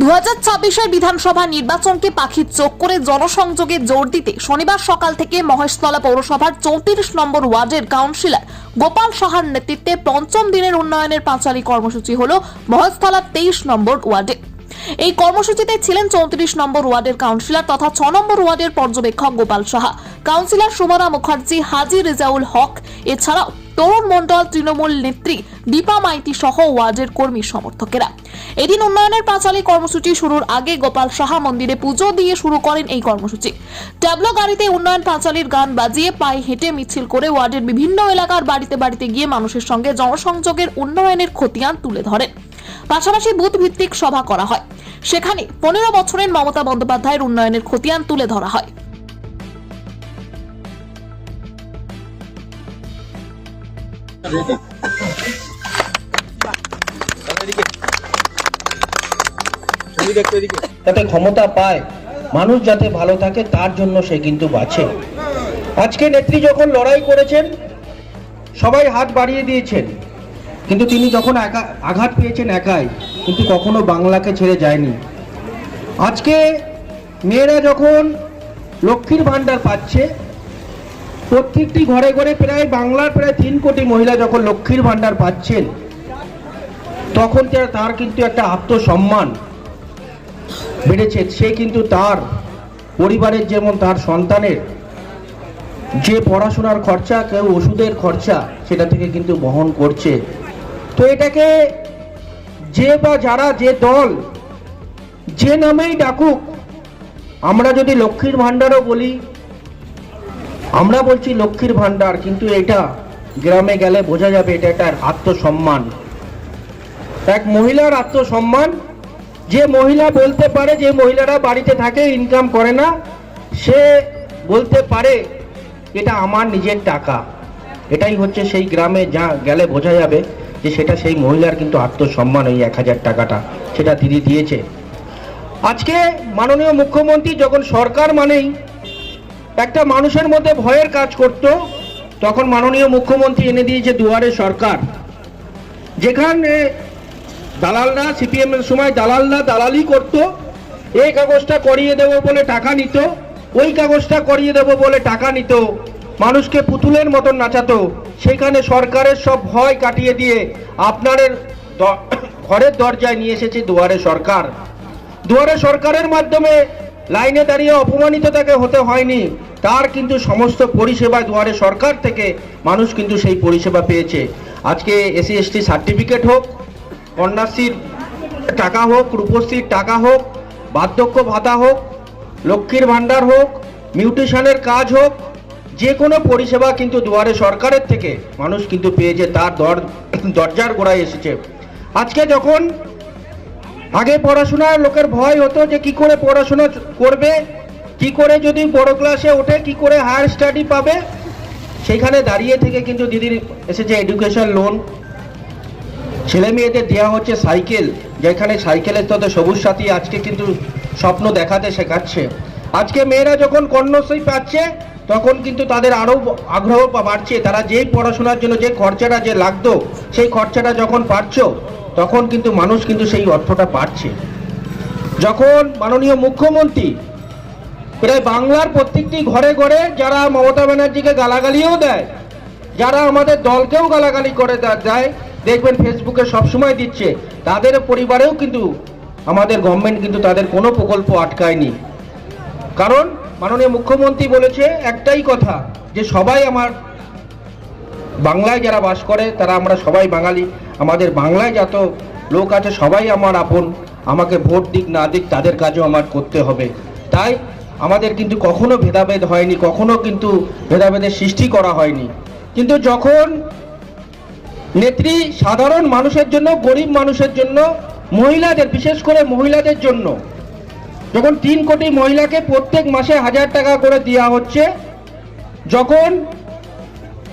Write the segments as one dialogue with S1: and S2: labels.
S1: দু হাজার ছাব্বিশের বিধানসভা নির্বাচনকে পাখির চোখ করে জনসংযোগে জোর দিতে শনিবার সকাল থেকে মহেশতলা পৌরসভার চৌত্রিশ নম্বর ওয়ার্ডের কাউন্সিলর গোপাল সাহার নেতৃত্বে পঞ্চম দিনের উন্নয়নের পাঁচালী কর্মসূচি হল মহেশতলা তেইশ নম্বর ওয়ার্ডে। এই কর্মসূচিতে ছিলেন চৌত্রিশ নম্বর ওয়ার্ডের কাউন্সিলর তথা ছ নম্বর ওয়ার্ডের পর্যবেক্ষক গোপাল সাহা, কাউন্সিলর সুমনা মুখার্জি, হাজি রেজাউল হক, এছাড়াও তরুণ মণ্ডল তৃণমূল নেত্রী দীপা মাইতি সহ ওয়ার্ডের কর্মী সমর্থকেরা। এদিন উন্নয়নের পাঁচালী কর্মসূচি শুরুর আগে গোপাল সাহা মন্দিরে পুজো দিয়ে শুরু করেন এই কর্মসূচি। ট্যাবলো গাড়িতে উন্নয়ন পাঁচালীর গান বাজিয়ে পায়ে হেঁটে মিছিল করে ওয়ার্ডের বিভিন্ন এলাকার বাড়িতে বাড়িতে গিয়ে মানুষের সঙ্গে জনসংযোগের উন্নয়নের খতিয়ান তুলে ধরেন। পাশাপাশি বুথ ভিত্তিক সভা করা হয়। সেখানে পনেরো বছরের মমতা বন্দ্যোপাধ্যায়ের উন্নয়নের খতিয়ান তুলে ধরা হয়।
S2: যাতে ক্ষমতা পায়। মানুষ যাতে ভালো থাকে, তার জন্য সে কিন্তু বাঁচে। আজকে নেত্রী যখন লড়াই করেছেন, সবাই হাত বাড়িয়ে দিয়েছেন। কিন্তু তিনি যখন একা আঘাত পেয়েছেন একাই, কিন্তু কখনো বাংলাকে ছেড়ে যায়নি। আজকে মেয়েরা যখন লক্ষ্মীর ভাণ্ডার পাচ্ছে, প্রত্যেকটি ঘরে ঘরে প্রায় বাংলার প্রায় তিন কোটি মহিলা যখন লক্ষ্মীর ভাণ্ডার পাচ্ছেন তখন তার- কিন্তু একটা আত্মসম্মান বেড়েছে, সে কিন্তু তার পরিবারের যেমন তার সন্তানের যে পড়াশোনার খরচা, কেউ ওষুধের খরচা, সেটা থেকে কিন্তু বহন করছে। তো এটাকে যে বা যারা যে দল, যে নামেই ডাকুক, আমরা যদি লক্ষ্মীর ভাণ্ডারও বলি, আমরা বলছি লক্ষ্মীর ভাণ্ডার, কিন্তু এটা গ্রামে গেলে বোঝা যাবে এটা একটা আত্মসম্মান। এক মহিলার আত্মসম্মান। যে মহিলা বলতে পারে যে মহিলারা বাড়িতে থাকে ইনকাম করে না, সে বলতে পারে, এটা আমার নিজের টাকা। এটাই হচ্ছে সেই গ্রামে যা গেলে বোঝা যাবে যে সেটা সেই মহিলার কিন্তু আত্মসম্মান ওই এক হাজার টাকাটা। সেটা দিদি দিয়েছে। আজকে মাননীয় মুখ্যমন্ত্রী যখন সরকার মানেই একটা মানুষের মধ্যে ভয়ের কাজ করত, তখন মাননীয় মুখ্যমন্ত্রী এনে দিয়েছে দুয়ারে সরকার। যেখানে দালালরা, সিপিএম এর সময় দালালরা দালালি করত। এই কাগজটা করিয়ে দেবো বলে টাকা নিত, ওই কাগজটা করিয়ে দেবো বলে টাকা নিত। মানুষকে পুতুলের মতন নাচাতো। সেখানে সরকারের সব ভয় কাটিয়ে দিয়ে আপনাদের ঘরের দরজায় নিয়ে এসেছে দুয়ারে সরকার। দুয়ারে সরকারের মাধ্যমে লাইনে দাঁড়িয়ে অপমানিত তাকে হতে হয়নি। তার কিন্তু সমস্ত পরিষেবা দুয়ারে সরকার থেকে মানুষ কিন্তু সেই পরিষেবা পেয়েছে। আজকে এসসি, এসটি সার্টিফিকেট হোক কন্যাশ্রীর টাকা হোক, রূপশ্রীর টাকা হোক, বার্ধক্য ভাতা হোক, লক্ষ্মীর ভাণ্ডার হোক, মিউটেশনের কাজ হোক, যে কোনো পরিষেবা কিন্তু দুয়ারে সরকারের থেকে মানুষ কিন্তু পেয়েছে তার দর, দরজার গোড়ায় এসেছে। আজকে যখন আগে পড়াশোনার লোকের ভয় হতো যে কি করে পড়াশোনা করবে, কি করে যদি বড় ক্লাসে ওঠে, কি করে হায়ার স্টাডি পাবে, সেইখানে দাঁড়িয়ে থেকে কিন্তু দিদির এসেছে এডুকেশন লোন ছেলে মেয়েদের দেওয়া হচ্ছে সাইকেল, যেখানে সাইকেলের তো সবুজ সাথী আজকে কিন্তু স্বপ্ন দেখাতে শেখাচ্ছে। আজকে মেয়েরা যখন কন্যাশ্রী পাচ্ছে, তখন কিন্তু তাদের আরও আগ্রহ বাড়ছে। তারা যেই পড়াশোনার জন্য যে খরচাটা যে লাগতো, সেই খরচাটা যখন পাচ্ছ তখন কিন্তু মানুষ কিন্তু সেই অর্থটা পাচ্ছে। যখন মাননীয় মুখ্যমন্ত্রী প্রায় বাংলার প্রত্যেকটি ঘরে ঘরে যারা মমতা ব্যানার্জিকে গালাগালিও দেয়, যারা আমাদের দলকেও গালাগালি করে দেয় দেখবেন ফেসবুকে সবসময় দিচ্ছে। তাদের পরিবারেও কিন্তু, আমাদের গভর্নমেন্ট কিন্তু তাদের কোনো প্রকল্প আটকায়নি। কারণ মাননীয় মুখ্যমন্ত্রী বলেছে একটাই কথা, যে সবাই আমার বাংলায় যারা বাস করে, তারা আমরা সবাই বাঙালি। আমাদের বাংলায় যত লোক আছে, সবাই আমার আপন। আমাকে ভোট দিক না দিক, তাদের কাজও আমার করতে হবে। তাই আমাদের কিন্তু কখনো ভেদাভেদ হয়নি, কখনো কিন্তু ভেদাভেদের সৃষ্টি করা হয়নি। কিন্তু যখন নেত্রী সাধারণ মানুষের জন্য, গরিব মানুষের জন্য, মহিলাদের, বিশেষ করে মহিলাদের জন্য। যখন তিন কোটি মহিলাকে প্রত্যেক মাসে হাজার টাকা করে দেওয়া হচ্ছে, যখন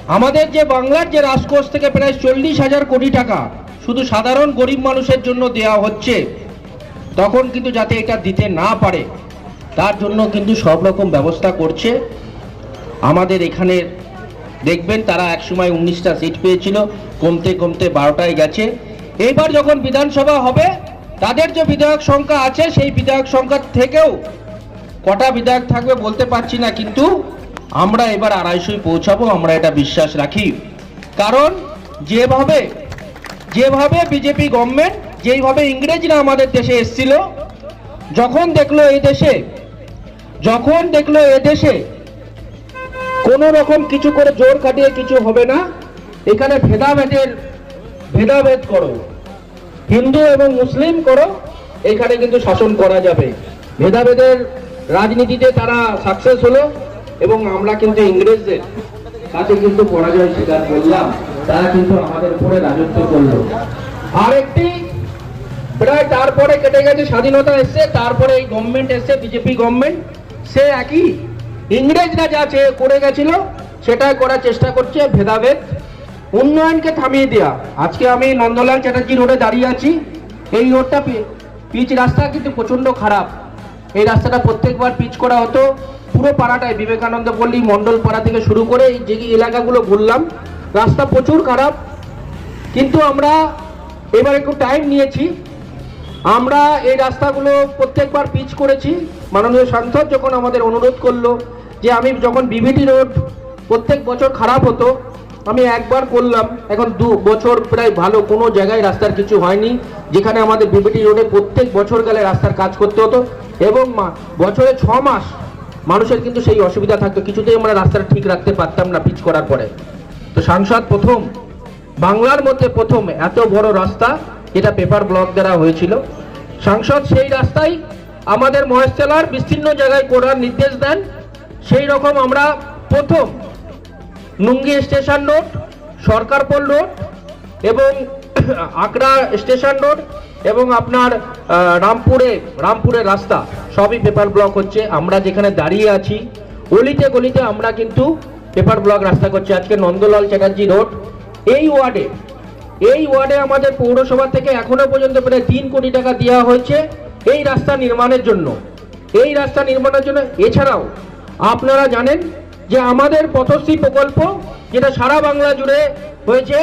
S2: আমাদের যে বাংলার যে রাজকোষ থেকে প্রায় চল্লিশ হাজার কোটি টাকা শুধু সাধারণ গরিব মানুষের জন্য দেওয়া হচ্ছে, তখন কিন্তু যাতে এটা দিতে না পারে, তার জন্য কিন্তু সব রকম ব্যবস্থা করছে। আমাদের এখানে দেখবেন তারা একসময় উনিশটা সিট পেয়েছিল, কমতে কমতে বারোটায় গেছে। এইবার যখন বিধানসভা হবে, তাদের যে বিধায়ক সংখ্যা আছে, সেই বিধায়ক সংখ্যা থেকেও কটা বিধায়ক থাকবে বলতে পারছি না, কিন্তু আমরা এবার আড়াইশোই পৌঁছাবো, আমরা এটা বিশ্বাস রাখি। কারণ যেভাবে যেভাবে বিজেপি গভর্নমেন্ট যেইভাবে ইংরেজরা আমাদের দেশে এসেছিল, যখন দেখল এই দেশে, যখন দেখল এ দেশে কোন রকম কিছু করে জোর কাটিয়ে কিছু হবে না। এখানে ভেদাভেদের, ভেদাভেদ করো। হিন্দু এবং মুসলিম করো, এখানে কিন্তু শাসন করা যাবে। ভেদাভেদের রাজনীতিতে তারা সাকসেস হলো এবং আমরা কিন্তু ইংরেজদের কাছে কিন্তু পরাজয় স্বীকার করলাম। তারা কিন্তু আমাদের উপরে রাজত্ব করল। আরেকটি, প্রায় তারপরে কেটে গেছে স্বাধীনতা এসছে, তারপরে এই গভর্নমেন্ট এসছে বিজেপি গভর্নমেন্ট সে একই। ইংরেজরা যা চেয়ে করে গেছিল, সেটাই করার চেষ্টা করছে ভেদাভেদ। উন্নয়নকে থামিয়ে দেওয়া আজকে আমি নন্দলাল চ্যাটার্জি রোডে দাঁড়িয়ে আছি। এই রোডটা পিচ রাস্তা কিন্তু প্রচণ্ড খারাপ। এই রাস্তাটা প্রত্যেকবার পিচ করা হতো। পুরো পাড়াটায় বিবেকানন্দ পল্লী মন্ডল পাড়া থেকে শুরু করে এই যে এলাকাগুলো ঘুরলাম, রাস্তা প্রচুর খারাপ। কিন্তু আমরা এবার একটু টাইম নিয়েছি। আমরা এই রাস্তাগুলো প্রত্যেকবার পিচ করেছি। মাননীয় সাংসদ যখন আমাদের অনুরোধ করল যে আমি যখন বিভিটি রোড প্রত্যেক বছর খারাপ হতো, আমি একবার করলাম। এখন দু বছর প্রায় ভালো, কোনো জায়গায় রাস্তার কিছু হয়নি। যেখানে আমাদের বিভিটি রোডে প্রত্যেক বছর গেলে রাস্তার কাজ করতে হতো। এবং বছরে ছ মাস মানুষের কিন্তু সেই অসুবিধা থাকতো। কিছুতেই আমরা রাস্তাটা ঠিক রাখতে পারতাম না পিচ করার পরে। তো সাংসদ প্রথম, বাংলার মধ্যে প্রথম এত বড় রাস্তা, এটা পেপার ব্লক দ্বারা হয়েছিল। সাংসদ সেই রাস্তায় আমাদের মহেশতলার বিস্তীর্ণ জায়গায় করার নির্দেশ দেন। সেই রকম আমরা প্রথম Nungi station road, Sarkarpol road এবং আকরা স্টেশন রোড এবং আপনার রামপুরে, রামপুরের রাস্তা, সবই পেপার ব্লক হচ্ছে। আমরা যেখানে দাঁড়িয়ে আছি, অলিতে গলিতে আমরা কিন্তু পেপার ব্লক রাস্তা করছি। আজকে নন্দলাল চ্যাটার্জি রোড। এই ওয়ার্ডে এই ওয়ার্ডে আমাদের পৌরসভা থেকে এখনও পর্যন্ত প্রায় তিন কোটি টাকা দেওয়া হয়েছে। এই রাস্তা নির্মাণের জন্য, এই রাস্তা নির্মাণের জন্য। এছাড়াও, আপনারা জানেন যে আমাদের পথশ্রী প্রকল্প যেটা সারা বাংলা জুড়ে হয়েছে,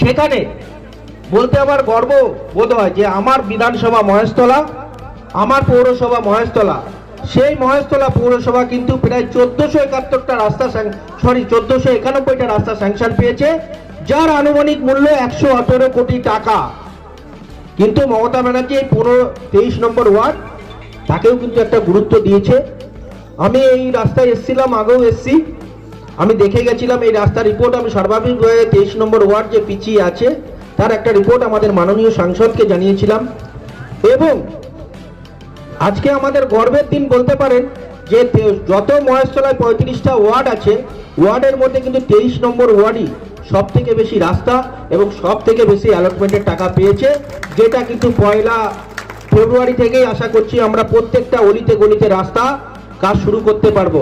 S2: সেখানে বলতে আমার গর্ব বোধ হয় যে আমার বিধানসভা মহেশতলা, আমার পৌরসভা মহেশতলা, সেই মহেশতলা পৌরসভা কিন্তু প্রায় চোদ্দশো একাত্তরটা রাস্তা সরি চোদ্দশো একানব্বইটা রাস্তা স্যাংশন পেয়েছে, যার আনুমানিক মূল্য একশো আঠেরো কোটি টাকা। কিন্তু মমতা ব্যানার্জি এই পনেরো, তেইশ নম্বর ওয়ার্ড, তাকেও কিন্তু একটা গুরুত্ব দিয়েছে। আমি এই রাস্তায় এসেছিলাম, আগেও এসছি। আমি দেখে গেছিলাম এই রাস্তার রিপোর্ট আমি সর্বাধিকভাবে তেইশ নম্বর ওয়ার্ড যে পিছিয়ে আছে, তার একটা রিপোর্ট আমাদের মাননীয় সাংসদকে জানিয়েছিলাম। এবং আজকে আমাদের গর্বের দিন বলতে পারেন যে যত মহেশতলায় পঁয়ত্রিশটা ওয়ার্ড আছে, ওয়ার্ডের মধ্যে কিন্তু তেইশ নম্বর ওয়ার্ডই। সব থেকে বেশি রাস্তা এবং সব থেকে বেশি অ্যালটমেন্টের টাকা পেয়েছে, যেটা কিন্তু পয়লা ফেব্রুয়ারি থেকেই আশা করছি আমরা প্রত্যেকটা অলিতে গলিতে রাস্তা কাজ শুরু করতে পারব।